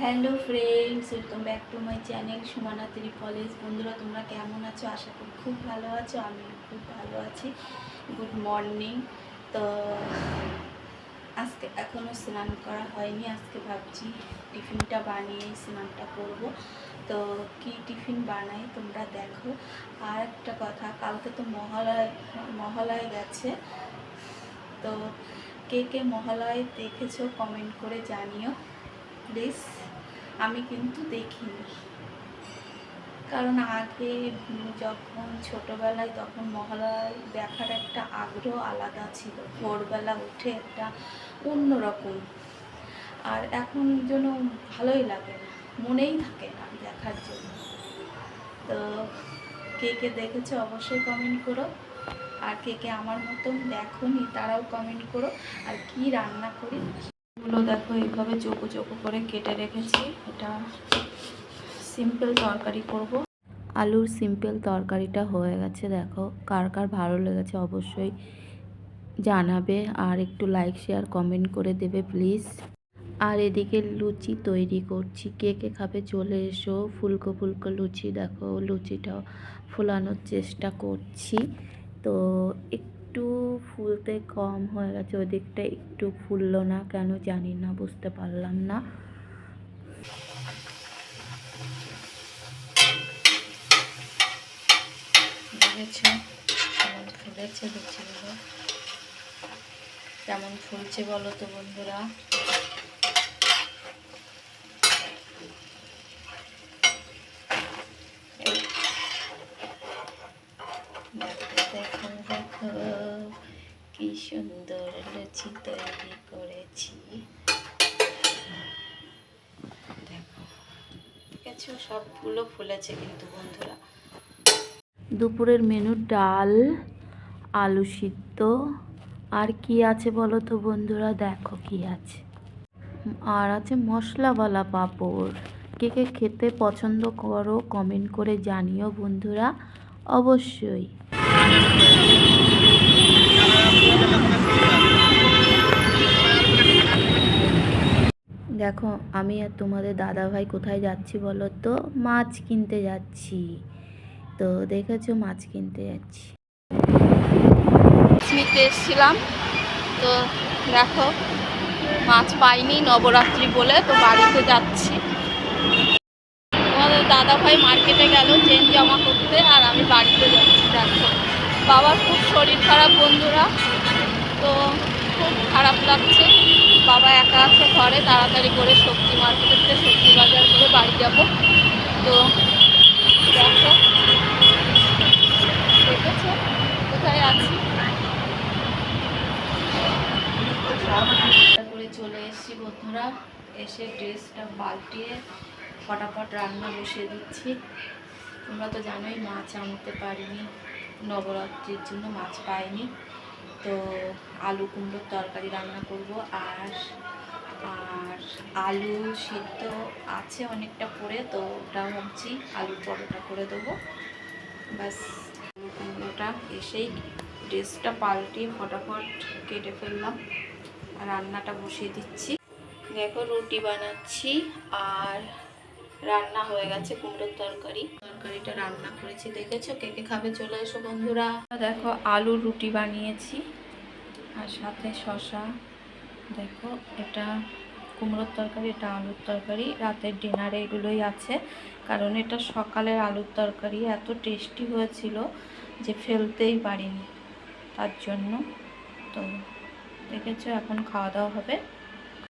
Hello friends, welcome back to my channel সুমানাত্রী college. বন্ধুরা, তোমরা কেমন আছো? আশা করি খুব ভালো আছো আমি খুব ভালো আছি। গুড মর্নিং তো আজকে এখনও স্নান করা হয়নি, আজকে ভাবছি টিফিনটা বানিয়েই স্নানটা করব। তো কি টিফিন বানাই তোমরা দেখো। আর একটা কথা, কালকে তো মহালয় মহালয় গেছে। তো কে কে মহালয় দেখেছ কমেন্ট করে জানিও প্লিজ আমি কিন্তু দেখিনি। কারণ আগে যখন ছোটবেলায় তখন মহালয় দেখার একটা আগ্রহ আলাদা ছিল। ভোরবেলা উঠে একটা অন্যরকম আর এখন যেন ভালোই লাগে মনেই থাকে না দেখার জন্য। তো কে কে দেখেছ অবশ্যই কমেন্ট করো। আর কে কে আমার মতন দেখোনি তারাও কমেন্ট করো। আর কি রান্না করি এগুলো দেখো, এইভাবে চোখো চোখো করে কেটে রেখেছি। এটা সিম্পল তরকারি করব। আলুর সিম্পল তরকারিটা হয়ে গেছে, দেখো কার কার ভালো লেগেছে অবশ্যই জানাবে আর একটু লাইক শেয়ার কমেন্ট করে দেবে প্লিজ আর এদিকে লুচি তৈরি করছি। কে কে খাবে চলে এসো। ফুলকো ফুলকো লুচি, দেখো লুচিটাও ফোলানোর চেষ্টা করছি। তো একটু ফুলতে কম হয়ে গেছে, ওদিকটা একটু ফুললো না, কেন জানি না, বুঝতে পারলাম না। ফুলেছে কেমন ফুলছে বলো তো বন্ধুরা। দেখো দেখো। কি সুন্দর লুচি তৈরি করেছি। দেখো সবগুলো ফুলেছে কিন্তু বন্ধুরা। দুপুরের মেনু ডাল, আলু সিদ্ধ। আর কি আছে বলো তো বন্ধুরা? দেখো কি আছে। আর আছে মশলাওয়ালা পাঁপড়। কে কে খেতে পছন্দ করো কমেন্ট করে জানিও বন্ধুরা। অবশ্যই। দেখো, আমি আর তোমাদের দাদা ভাই কোথায় যাচ্ছি বলো তো? মাছ কিনতে যাচ্ছি। তো দেখেছ, মাছ কিনতে যাচ্ছি। নিতে এসেছিলাম। তো দেখো, মাছ পাইনি নবরাত্রি বলে, তো বাড়িতে যাচ্ছি। তোমাদের দাদা ভাই মার্কেটে গেল চেন জমা করতে, আর আমি বাড়িতে যাচ্ছি, দেখো। বাবার খুব শরীর খারাপ বন্ধুরা, তো খুব খারাপ লাগছে। বাবা একা আছে ঘরে, তাড়াতাড়ি করে সবজি মার্কেটের থেকে সবজি বাজার করে বাড়ি যাব। তো দেখো, দেখেছ? কোথায় আছি? করে চলে এসেছি বন্ধুরা। এসে ড্রেসটা পাল্টিয়ে ফটাফট রান্না বসিয়ে দিচ্ছি। তোমরা তো জানোই, মাছ আনতে পারিনি। নবরাত্রির জন্য মাছ পাইনি। তো আলু কুমড়োর তরকারি রান্না করব আর আর আলু সিদ্ধ আছে অনেকটা পরে তো ওটা ভাবছি আলুর পরোটা করে দেবো। ব্যাস, আলু কুমড়োটা এসেই ড্রেসটা পাল্টিয়ে ফটাফট কেটে ফেললাম। রান্নাটা বসিয়ে দিচ্ছি। দেখো রুটি বানাচ্ছি আর রান্না হয়ে গেছে কুমড়োর তরকারি। তরকারিটা রান্না করেছি, দেখেছ? কে কে খাবে? চলে এসো বন্ধুরা। দেখো আলুর রুটি বানিয়েছি। আর সাথে শশা দেখো, এটা কুমড়োর তরকারি, এটা আলুর তরকারি। রাতের ডিনারে এগুলোই আছে, কারণ এটা সকালের আলুর তরকারি। এত টেস্টি হয়েছিল যে ফেলতেই পারিনি। তার জন্য তো দেখেছ, এখন খাওয়া দাওয়া হবে।